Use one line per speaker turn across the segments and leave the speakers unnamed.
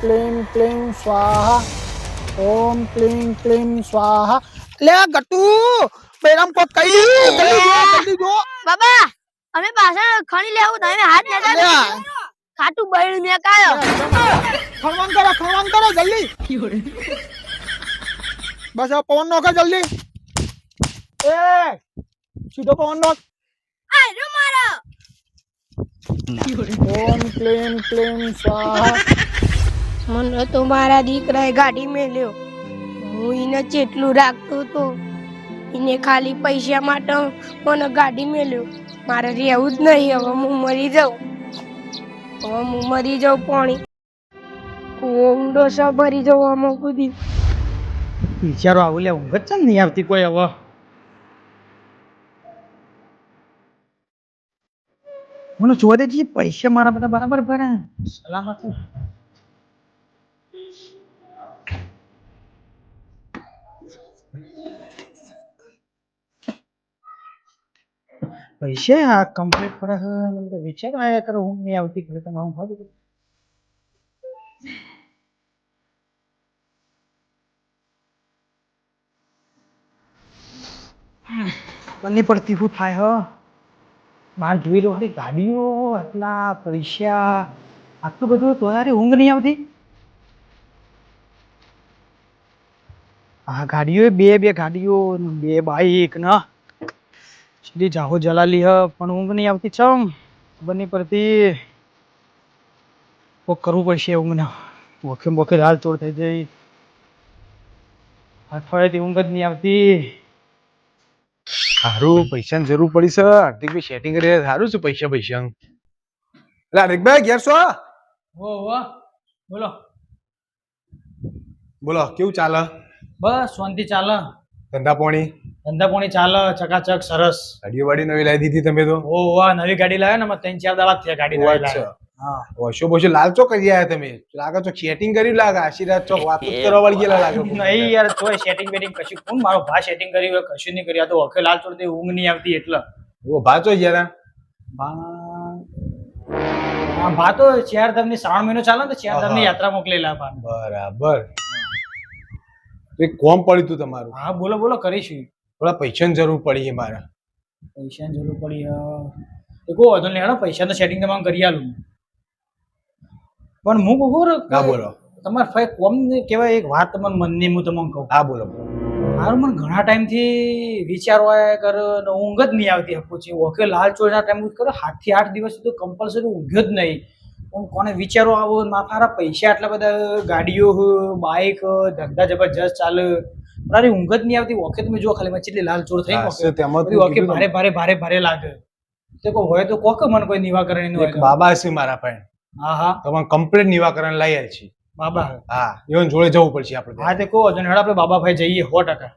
ક્લીમ ક્લીમ સ્વાહા. ઓમ ક્લીમ ક્લીમ સ્વાહા. લે ગટુ બેરામ કો કઈ દે જલ્દી જો જલ્દી જો.
બાબા અમે પાછા ખણી લેવું તમે હાથ
લે
નતા ખાટું બળ મે કાયો
ખણવાન કરો ખણવાન કરો જલ્દી. બસ આ પવન નોખે જલ્દી. એ સીધો પવન નોખ.
આ મારો.
ઓમ ક્લીમ ક્લીમ સ્વાહા.
મને તો મારા દીકરાએ ગાડી મેલ્યો. હું એને જેટલું રાખતો હતો એને ખાલી પૈસા માટે મને ગાડી મેલ્યો. મારે રહેવું જ નહીં, હવે હું મરી જાઉં. હવે હું મરી જાઉં પાણી. ઊંડો સો ભરી જાઉં આમાં કૂદી
વિચારો, આવું લે, ઊંઘ જ નહીં આવતી કોઈ હવે? મને જોવા દેજે, પૈસા મારા બધા બરાબર ભરા સલામત. પૈસા આ કમ્પ્લીટ તો વિચાર આયા કરો. હું નહીં આવતી ઘરે તમે હું ભાગી બંને પડતી શું થાય, હ. માર જોઈ લો હરી ગાડીઓ, આટલા પૈસા, આટલું બધું તો યાર ઊંઘ નહીં આવતી? આ ગાડીઓ, બે બે ગાડીઓ, બે બાઈક, ન. સીધી જાહો જલાલી હ પણ ઊંઘ નહીં આવતી ચમ બની પરથી કોક કરવું પડશે ઊંઘ ને વખે વખે હાલ તોડ થઈ જઈ. અઠવાડિયાથી ઊંઘ જ નહીં આવતી.
સારું પૈસાની જરૂર પડી છે. હાર્દિકભાઈ સેટિંગ કરી સારું છે. પૈસા પૈસા. એટલે હાર્દિકભાઈ ઘેર છો?
ઓ વાહ બોલો.
બોલો કેવું ચાલે?
બસ શાંતિ ચાલે.
ધંધા પોણી?
ધંધા પાણી ચાલે ચકાચક સરસ.
ગાડીઓ વાડી નવી લાવી દીધી તમે તો?
ઓ વાહ નવી ગાડી લાવ્યા ને અમે ત્રણ ચાર દાડા થયા ગાડી નવી લાવ્યા. હા.
ઓશો બોશો લાલ ચોક કરી આવ્યા તમે? લાગે છો સેટિંગ કર્યું લાગે આશીર્વાદ ચોક વાત કરવા વાળી ગયેલા લાગે.
નહીં યાર કોઈ સેટિંગ બેટિંગ કશું. કોણ મારો ભા સેટિંગ કરી હોય કશું નહીં કર્યું. તો ઓખે લાલ ચોરથી ઊંઘ નહીં આવતી એટલે.
ઓ ભાચો જરા.
ભા હા ભા તો ચાર ધામની શ્રાવણ મહિનો ચાલે ને તો ચાર ધામની યાત્રા મોકલેલા ભા
બરાબર. એક કોમ પડ્યું તું તમારું.
હા બોલો બોલો કરીશું.
થોડા પૈસાની જરૂર પડી છે મારે.
પૈસાની જરૂર પડી એ કહો વાંધો નહીં હેડો પૈસાનું સેટિંગ તમારે કરી આલું. પણ હું કહું
હા બોલો.
તમારે ફાઈ કોમ કહેવાય એક વાત તમને મનની હું તમને કહું.
હા બોલો.
મારું મને ઘણા ટાઈમથી વિચારો કર ઊંઘ જ નહીં આવતી પછી ઓકે લાલ ચોરના ટાઈમ કરો સાતથી આઠ દિવસ તો કમ્પલસરી ઊંઘ્યો જ નહીં. પણ કોને વિચારો આવો મારા પૈસા આટલા બધા ગાડીઓ હ, બાઇક ધંધા જબરજસ્ત ચાલે. મારી ઊંઘ જ નહીં આવતી ઓકે તમે જો ખાલી મેં લાલ ચોર થઈ ઓકે ભારે ભારે ભારે ભારે લાગે. તે કોઈ હોય તો કોક મને કોઈ નિવાકરણ
એક બાબા છે મારા પાસે
હા હા.
તમારે કમ્પ્લીટ નિવાકરણ લઈ આવી છે
બાબા.
હા એવન જોડે જવું પડશે આપણે
હા તે કહો જણ હેડ આપણે બાબાભાઈ જઈએ સો ટકા.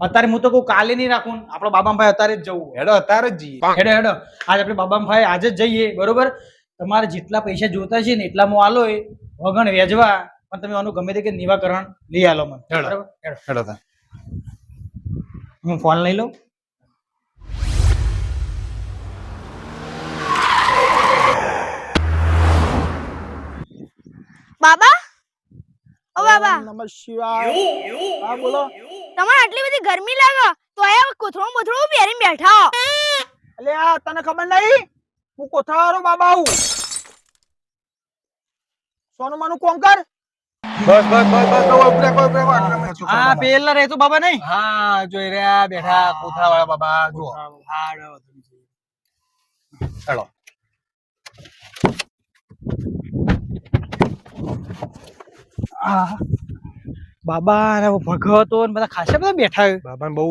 અત્યારે હું તો કહું કાલે નહીં રાખું. આપણો બાબાભાઈ અત્યારે જ જવું.
હેડો અત્યારે જ જઈએ.
હેડો હેડો. આજ આપણે બાબાભાઈ આજે જ જઈએ બરોબર? તમારે જેટલા પૈસા જોતા છે ને એટલા હું આલો વગણ વેજવા પણ તમે આનું ગમે તે કે નિવાકરણ લઈ આલો મને.
હેડો.
હેડો.
હેડો તાર.
હું ફોન લઈ લઉં.
બાબા? ઓ બાબા.
નમઃ શિવાય. હા બોલો.
તમારે આટલી બધી ગરમી લાગે તો આ કોથળું બોથળું પહેરીને બેઠા હો.
એટલે આ તને ખબર નહીં હું કોથળારો બાબા હું સોનું માનું કોમ કર.
બસ બસ બસ બસ ઉપરે કોઈ ઉપરે બાબા.
પેલા રહેતો બાબા નહીં?
હા જોઈ રહ્યા બેઠા કોથળા વાળા બાબા જુઓ. હેડો
આ બાબા અને ભગતો ને બધા ખાસા બધા બેઠા
બાબા બહુ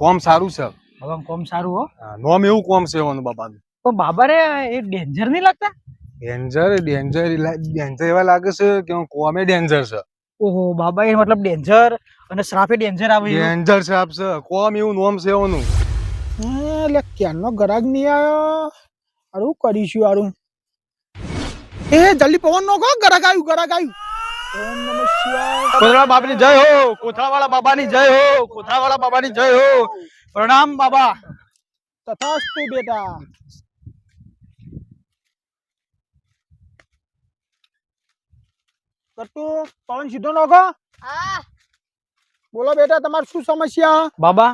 કોમ સારું છે.
બાબા કોમ સારું હો.
નોમ એવું કોમ છે ઓનું બાબાનું.
પણ બાબા રે એ ડેન્જર નહીં લાગતા?
ડેન્જર ડેન્જર ડેન્જર એવા લાગે છે કે કોમે ડેન્જર છે?
ઓહો બાબા એ મતલબ ડેન્જર અને શ્રાફે ડેન્જર આવે.
ડેન્જર સાહેબ છે કોમ એવું નોમ છે એવાનું
એટલે ક્યારનો ગરાગ નહીં આવ્યો? અરું કરીશું આરું એ જલ્દી પવન નો કહો ગરાગ આવ્યું ગરાગ આવ્યું.
કોથળા બાબાની જય હો કોથળા વાળા બાબાની જય હો કોથળા વાળા બાબાની જય હો.
પ્રણામ બાબા. તથાસ્તુ બેટા.
કટ્ટુ પવન સીધો નોખો.
હા.
બોલો બેટા તમારે શું સમસ્યા?
બાબા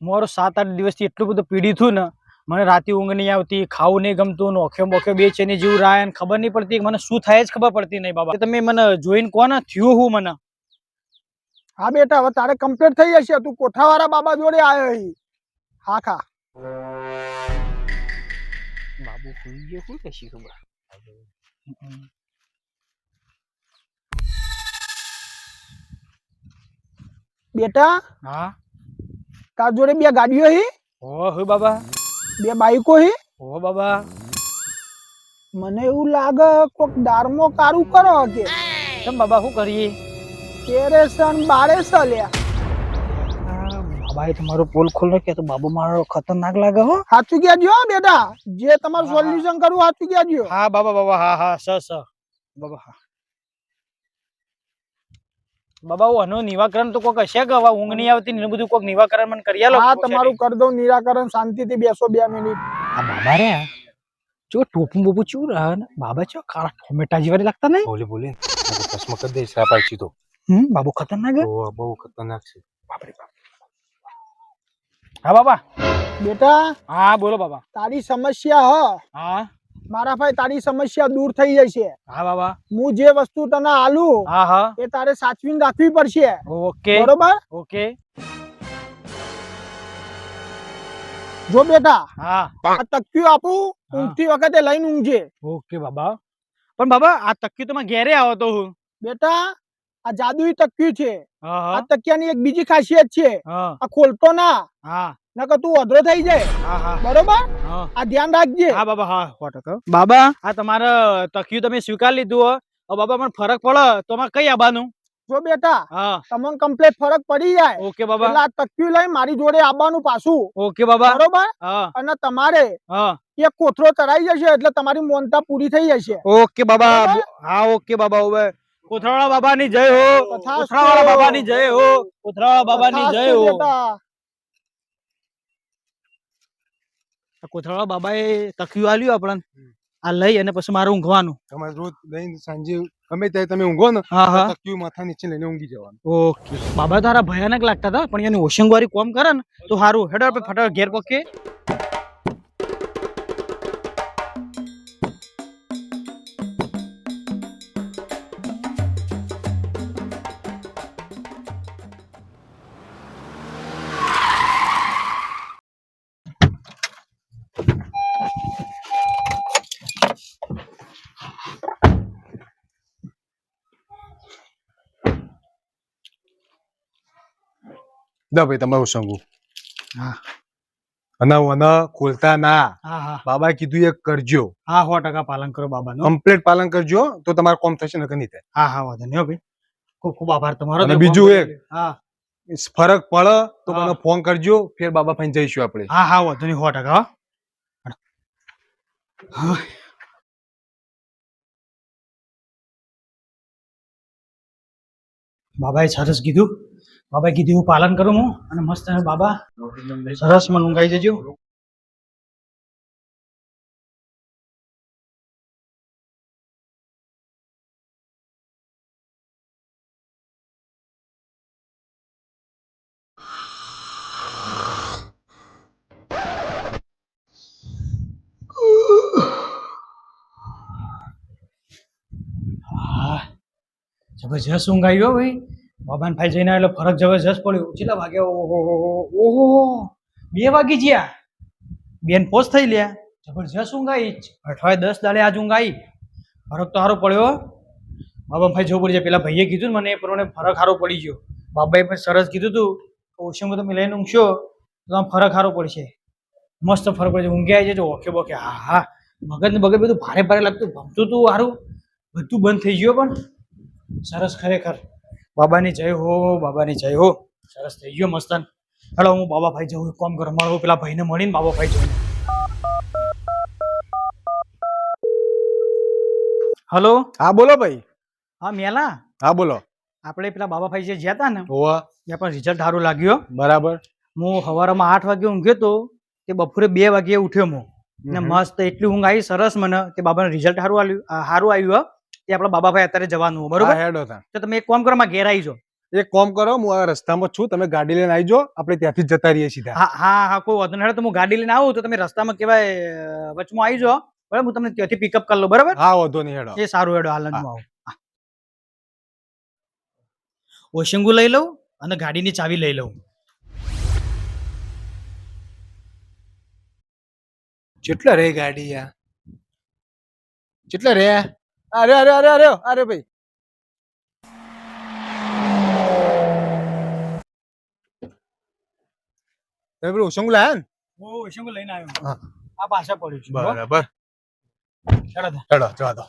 મારો સાત આઠ દિવસથી એટલું બધું પીડિત છું ને મને રાતે ઊંઘ નહીં આવતી ખાવું નહીં ગમતું નોખ્યો બોખે બે છે જેવું રાય ને ખબર નહીં પડતી મને શું થાય જ ખબર પડતી નહીં બાબા. તમે મને જોઈને કોને થયું હું મને.
હા બેટા હવે તારે કમ્પ્લીટ થઈ જશે. તું કોઠાવાળા બાબા જોડે આવ્યો હા. ખા.
બાબુ સુઈ ગયો શું કશી ખબર
બેટા?
હા?
તાર જોડે બે ગાડીઓ હી?
હો બાબા.
બે બાઈકો હી?
હો બાબા.
મને એવું લાગે કોક દારમો કારું કરો કે.
કેમ બાબા શું કરીએ?
તેરે સન બારે સલ્યા.
બાબાએ તમારો પોલ ખોલો કે તો બાબુ મારો ખતરનાક લાગે હો.
સાચું ગયા જો બેટા. જે તમારું. સોલ્યુશન કરવું સાચું જો
હા બાબા બાબા હા હા સ સ. બાબા હા. બાબા આનો નિવાકરણ તો કોક હશે કે હવે ઊંઘ નહીં આવતી ને બધું કોક નિવાકરણ મને કરી આલો?
હા તમારું કર દઉં નિરાકરણ શાંતિથી બેસો બે મિનિટ.
આ બાબા રે જો ટોપું બોપું ચૂ રહે ને બાબા ચો કાળા ટોમેટા જેવા લાગતા નહીં?
બોલે બોલે. ચશ્મા કરી દે શ્રાપ આપી તો.
હમ બાબુ ખતરનાક હે?
ઓ બહુ ખતરનાક છે.
બાપરે બાપ. હા બાબા.
બેટા
હા બોલો બાબા.
તારી સમસ્યા હ.
હા.
મારા ભાઈ તારી સમસ્યા દૂર થઈ જશે
હા બાબા.
હું જે વસ્તુ તને આલું
હા હા.
એ તારે સાચવીને રાખવી પડશે.
ઓકે.
બરોબર?
ઓકે.
જો બેટા
હા.
આ તકિયું આપું ઊંઘતી વખતે લઈને ઊંઘજે.
ઓકે બાબા. પણ બાબા આ તક્કી તો માં ઘેરે આવો તો હું.
બેટા આ જાદુઈ તકિયું છે. આ તકિયાની એક બીજી ખાસિયત છે. આ ખોલતો ના.
હા.
નકર તું અધરો થઈ જાય.
હા હા.
બરોબર? આ ધ્યાન રાખજે.
હા બાબા હા ફોટો બાબા. આ તમારે તકિયું તમે સ્વીકાર લીધું હો. બાબા પણ ફરક પડે. તો કઈ આવવાનું
જો બેટા તમને કમ્પ્લેટ ફરક પડી જાય.
ઓકે બાબા.
એટલે આ તકિયું લઈ મારી જોડે આવવાનું પાછું.
ઓકે બાબા.
બરોબર? અને તમારે
હા.
એક કોથળો ચડાઈ જશે એટલે તમારી મોનતા પૂરી થઈ જશે.
ઓકે બાબા. હા ઓકે બાબા હવે. કોથળાવાળા બાબાની જય હો. કોથરાવાળા બાબાની જય હો. કોથળાવાળા બાબાની જય હો.
બેટા.
બાબાએ તકિયું આલ્યું આપણને. આ લઈ અને પછી મારે ઊંઘવાનું.
તમારે રોજ લઈને સાંજે ગમે ત્યારે તમે ઊંઘો ને
હા હા.
તકિયું માથા નીચે લઈને ઊંઘી જવાનું.
ઓકે. બાબા તારા ભયાનક લાગતા હતા પણ એની હોશંગવારી કોમ કરે ને તો સારું હેડો આપણે ફટાફટ ઘેર પકીએ
દા ભાઈ તમારું સંગું.
હા.
અને વના ખોલતા ના
હા હા.
બાબા કીધું એ કરજો.
હા સો ટકા પાલન કરો બાબાનું.
કમ્પ્લીટ પાલન કરજો તો તમારે કોમ થશે નકર નહીં થાય.
હા હા વાંધો નહીં ભાઈ. ખૂબ ખૂબ આભાર તમારો.
અને બીજું એક.
હા.
ફરક પડે તો મને ફોન કરજો ફેર બાબા ફાઈન જઈશું આપણે.
હા હા વાંધો નહીં સો ટકા. હા. બાબાએ સરસ કીધું. બાબાએ કીધું, હું પાલન કરું હું અને મસ્ત બાબા સરસ મને ઊંઘાઈ જજો. જબરજસ્ત ઊંઘ આવ્યો ભાઈ. ભાઈ જઈને એટલે ફરક જબરજસ્ત પડ્યું. કેટલા વાગે? ઓહો બે વાગી ગયા. બેન પોસ થઈ લ્યા. જબરજસ્ત ઊંઘાઈ. જ અઠવાડિયે દસ દાડે આજ ઊંઘાઈ. ફરક તો સારો પડ્યો બાબાભાઈ બાબા ભાઈ જાય પેલા ભાઈએ કીધું મને એ પ્રમાણે ફરક સારો પડી ગયો. બાબાએ પણ સરસ કીધું તું ઓછામાં તમે લઈને ઊંઘશો તો આમ ફરક સારો પડશે. મસ્ત ફરક પડશે ઊંઘે આવી જજો, ઓકે બોકે. હા હા. મગજ ને બગજ બધું ભારે ભારે લાગતું. ભમતું તું સારું બધું બંધ થઈ ગયું પણ. સરસ ખરેખર. બાબાની જય હો બાબાની જય હો. સરસ થઈ ગયો મસ્તન. હેલો હું બાબા ભાઈ જવું કોમ કરો. મળો પેલા ભાઈને મળીને બાબા ભાઈ જવું હલો?
હા બોલો ભાઈ.
હા મેલા?
હા બોલો.
આપણે પેલા બાબા ભાઈ જે જ્યાં હતા ને
હોવા.
ત્યાં પણ રિઝલ્ટ સારું લાગ્યું
બરાબર.
હું સવારમાં આઠ વાગે ઊંઘ્યો તો તે બપોરે બે વાગે ઉઠ્યો હું. ને મસ્ત એટલી ઊંઘ આવી સરસ મને કે બાબાનું રિઝલ્ટ સારું આવ્યું સારું આવ્યું તે આપણા બાબાભાઈ અત્યારે જવાનું હોય,
બરોબર? હેડ હતા
તો તમે એક કામ કરો માં ઘેર આવી જાઓ.
એક કોમ કરો હું આ રસ્તામાં જ છું તમે ગાડી લઈને આવી જાઓ આપણે ત્યાંથી જ જતા રહીએ સીધા.
હા હા હા કોઈ વાંધો નહીં. હેડો તો હું ગાડી લઈને આવું તો તમે રસ્તામાં કેવાય અ, વચમાં આવી જાઓ. બરાબર હું તમને ત્યાંથી પિકઅપ કરી લઉં બરાબર?
હા વાંધો નહીં હેડો.
એ સારું હેડો હાલ આવું. હા. ઓશિંગુ લઈ લઉં અને ગાડીની ચાવી લઈ લઉં.
કેટલા રે ગાડી યા કેટલા રે અરે અરે અરે અરે અરે ભાઈ. તમે પેલું ઉસંગ લાયા ને?
હું ઉસંગ લઈને આવ્યો. આ પાછા પડ્યું છું
બરાબર.
ચડો ચડો
હેડો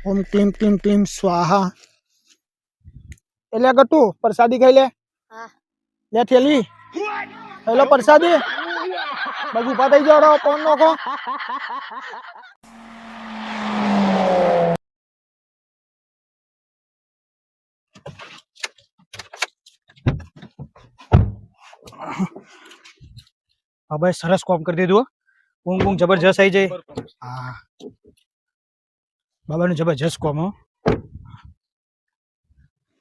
ઓમ ક્લીમ ક્લીમ ક્લીમ સ્વાહા એટલે ગટુ પ્રસાદી ખાઈ લે
હા.
લે થેલી હેલો પ્રસાદી બાજુ ઊભા થઈ જાઓ ફોન નોખો
હા ભાઈ સરસ કોમ કરી દીધું હો. ઊંઘ ઊંઘ જબરજસ્ત આવી જાય હા બાબાનું જબરજસ્ત કોમો.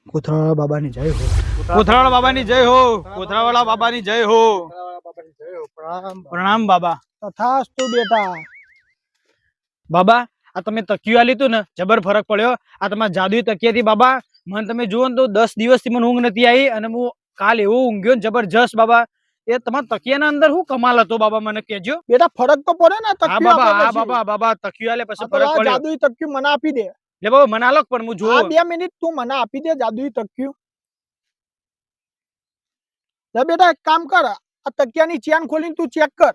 કોથરાવાળા બાબાની જય હો. કોથરાવાળા બાબાની જય હો. કોથરાવાળા બાબાની જય હો. પ્રણામ બાબા.
તથાસ્તુ બેટા.
બાબા આ તમે તકિયું આ લીધું ને જબર ફરક પડ્યો. આ તમારા જાદુઈ તકિયાથી બાબા મને તમે જુઓ ને તો દસ દિવસથી મને ઊંઘ નથી આવી અને હું કાલ એવો ઊંઘ્યો ને જબરજસ્ત બાબા. એ તમારા તકિયાના અંદર શું કમાલ હતો બાબા મને કહેજો.
બેટા ફરક તો પડે ને
હા
તકિયું
બાબા
આપે
હા
પછી.
બાબા બાબા તકિયું આલે
આ
પછી
તો
ફરક
આ
પડ્યો
જાદુઈ તકિયું મને આપી દે.
લે બાબા મને આલો પણ હું
આ
જોઉં.
બે મિનિટ તું મને આપી દે જાદુઈ તકિયું. લે બેટા એક કામ કર આ તકિયાની ચેન ખોલીને તું ચેક કર.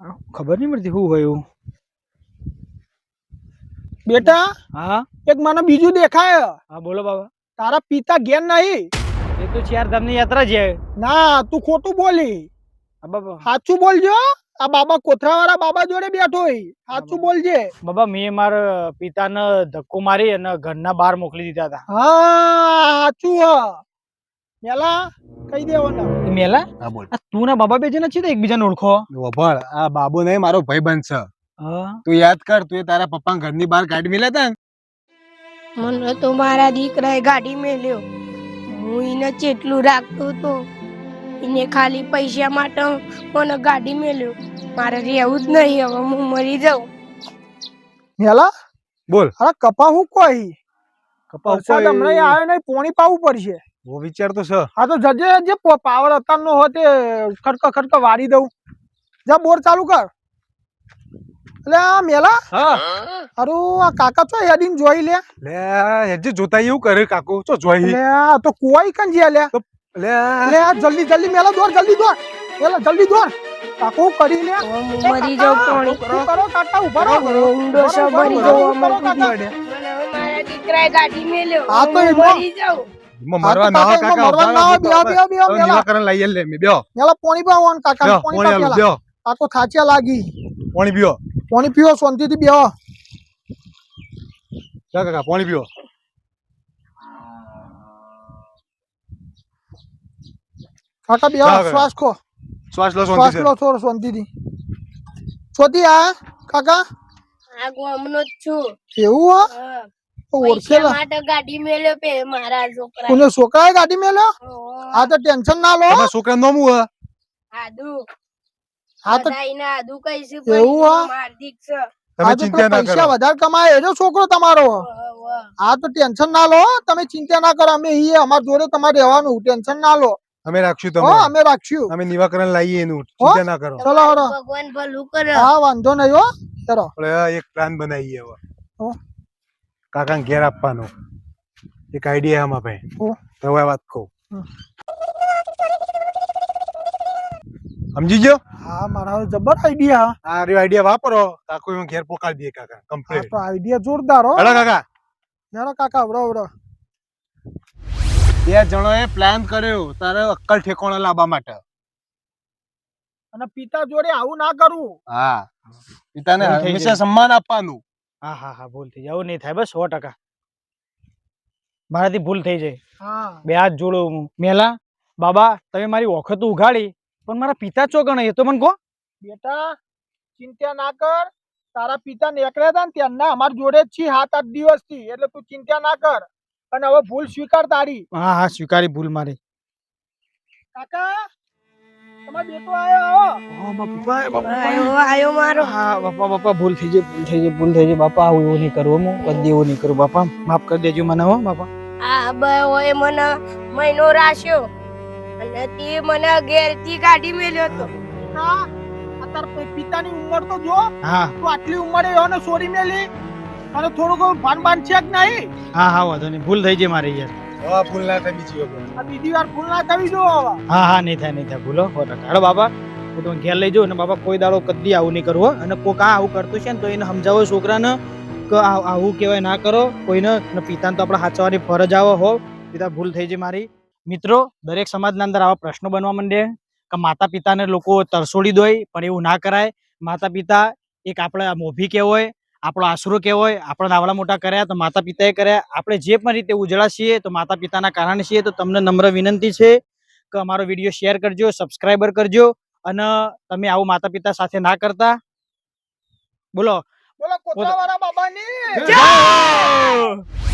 આ ખબર નહીં પડતી શું હોય એવું.
બેટા
હા?
એક મને બીજું દેખાય.
હા બોલો બાબા.
તારા પિતા ઘેર નહીં.
એ તો ચાર ધામની યાત્રા છે.
ના તું ખોટું બોલી.
બાબા.
સાચું બોલજો. આ બાબા કોથરાવાળા બાબા જોડે બેઠો હોય. સાચું બોલજે.
બાબા મેં મારા પિતાને ધક્કો મારી અને ઘરના બહાર મોકલી દીધા હતા.
હા સાચું હા. મેલા કહી દેવાના
મેલા?
હા બોલ.
તું ના બાબા બે જણા છે તો એકબીજાને ઓળખો?
વભળ આ બાબુ નહીં મારો ભાઈબંધ છે. તું યાદ કર તું એ તારા પપ્પા ઘરની બહાર કાઢી મેલ્યા
મને તો મારા દીકરાએ ગાડી મેલ્યો. હું એને ચેટલું રાખતો હતો એને ખાલી પૈસા માટે મને ગાડી મેલ્યો. મારે રહેવું જ નહીં હવે હું મરી જાઉં.
મેલા
બોલ.
અરે કપા હું કોઈ?
કપા
વરસાદ હમણાં આવ્યો નહીં પોણી પાવું પડશે.
વો વિચાર તો છે.
હા તો જજે જે પાવર અત્યારનો હોય તે ખડકા ખડકા વારી દઉં. જા બોર ચાલુ કર. એટલે આ મેલા?
હા.
અરે આ કાકા છો હેડીને જોઈ લે.
લે હેજે જોતા એવું કરે કાકુ. ચો જોઈ.
લે આ તો કોઈ કન જે લે.
લે.
લે જલ્દી જલ્દી મેલા દોર જલ્દી દોર મેલા જલ્દી દોર કાકો કરી લે.
મરી જાવ પાણી.
શું કરો કાકા ઊભા રહો.
ઊંડો છે મરી
જાવ રહો,
કુડી મારા દીકરાએ ગાડી મેલ્યો.
આ તો
મરી જાઉં.
એમાં
હા તો
મરવા ના
કાકા, ના મેલા.
નિરાકરણ લઈ લે મે બ્યો
મેલા પોણી પાવન કાકા પોણી
પોણી
પા
આલું
કાકો થાચિયા લાગી.
પોણી પીઓ.
પોણી પીવો શાંતિથી બેહો.
જા કાકા પાણી પીવો.
કાકા બેહો શ્વાસ ખો.
શ્વાસ લો
શ્વાસ લો થોડો શાંતિથી. છોતી આ કાકા?
આ ગામનો જ છું.
એવું હો? ઓળખેલા
માટે ગાડી મેલ્યો પે મારા છોકરા
કોને છોકરાએ ગાડી મેલ્યો? આ તો ટેન્શન ના લો.
છોકરા નું
આદુ.
હા તો
બધાઈને આદુ કહીશું
એવું
હાર્દિક છે.
તમે ચિંતા ના
પૈસા વધારે કમાય એનો છોકરો તમારો. હા તો ટેન્શન ના લો તમે ચિંતા ના કરો. અમે અહીંયા અમાર જોડે તમારે રહેવાનું ટેન્શન ના લો.
અમે રાખશું
હો
તમે
અમે રાખશું.
અમે નિવાકરણ લાવીએ એનું. ચિંતા ના કરો.
ચલો હરો
ભગવાન ભલું કરે.
હા વાંધો નહીં હો. ચલો.
એક પ્લાન બનાવીએ હવે. કાકા ઘેર આપવાનો. એક આઈડિયા આમાં ભાઈ. તો હવે વાત કહું
હમ.
સમજી ગયો?
હા મારા જબર આઈડિયા
આ રહ્યો આઈડિયા વાપરો. કાકો હું ઘેર પોકાડી દે કાકા.
આ
કમ્પ્લીટ
તો આઈડિયા જોરદાર હો.
હેલો કાકા.
યાર કાકા આવડો આવડો
બે જણોએ પ્લાન કર્યો. તારે અક્કલ ઠેકોણા લાવવા માટે.
અને પિતા જોડે આવું ના કરવું
હા. પિતાને હંમેશા સન્માન આપવાનું.
હા હા હા ભૂલ થઈ જાય. આવું નહીં થાય બસ સો ટકા. મારાથી ભૂલ થઈ જાય.
હા.
બે હાથ જોડો હું મેલા બાબા તમે મારી વખત ઉઘાડી. પણ મારા પિતા ચોકણ એ તો મને કહો.
બેટા ચિંતા ના કર. તારા પિતા નીકળ્યા હતા ને ત્યારના અમાર જોડે જ છીએ સાત આઠ દિવસથી. એટલે તું ચિંતા ના કર. અને હવે ભૂલ સ્વીકાર તારી.
હા હા સ્વીકારી ભૂલ મારી.
કાકા તમારો બેટો આવ્યો આવો.
આયો આયો મારો.
હા બાપા બાપા ભૂલ થઈ જાય ભૂલ થઈ જાય ભૂલ થઈ જાય બાપા આવું એવું નહીં કરવું હું કદી એવું નહીં કરું. બાપા માફ કરી દેજો મને હો બાપા.
આ ભાઈ મને મહિનો રાખ્યો અને તે મને ઘેરથી કાઢી મેલ્યો તો
હા પ- પિતાની ઉંમર તો જો.
હા.
તો આટલી ઉંમરે એને છોડી મેલી. અને થોડુંક ભાન ભાન છે કે નહીં?
હા હા વાંધો નહીં. ભૂલ થઈ જાય મારી યાર.
હા ભૂલ ના થાય બીજી વખત
આ બીજી વાર ભૂલ ના થવી જો
હા હા નહીં થાય નહીં થાય. ભૂલો હેડો હું તમે ઘેર લઈ જાઉં ને બાબા કોઈ દાડો કદી આવું નહીં કરવું અને કોક આ આવું કરતું છે ને તો એને સમજાવો છોકરાને કે આવું કહેવાય ના કરો. કોઈને પિતાને તો આપણે સાચવવાની ફરજ આવે હો. પિતા ભૂલ થઈ જાય મારી. મિત્રો દરેક સમાજના અંદર આવા પ્રશ્નો બનવા માંડે કે માતા પિતાને લોકો તરસોડી દોય પણ એવું ના કરાય. માતા પિતા એક આપણે મોભી કહેવાય આપણો આશરો કહેવાય આપણે નાવડા મોટા કર્યા તો માતા પિતાએ કર્યા. આપણે જે પણ રીતે ઉજળા છીએ તો માતા પિતાના કારણે છીએ. તો તમને નમ્ર વિનંતી છે કે અમારો વીડિયો શેર કરજો સબસ્ક્રાઈબર કરજો અને તમે આવું માતા પિતા સાથે ના કરતા. બોલો.
બોલો કોતરાવાળા બાબાની.
જય!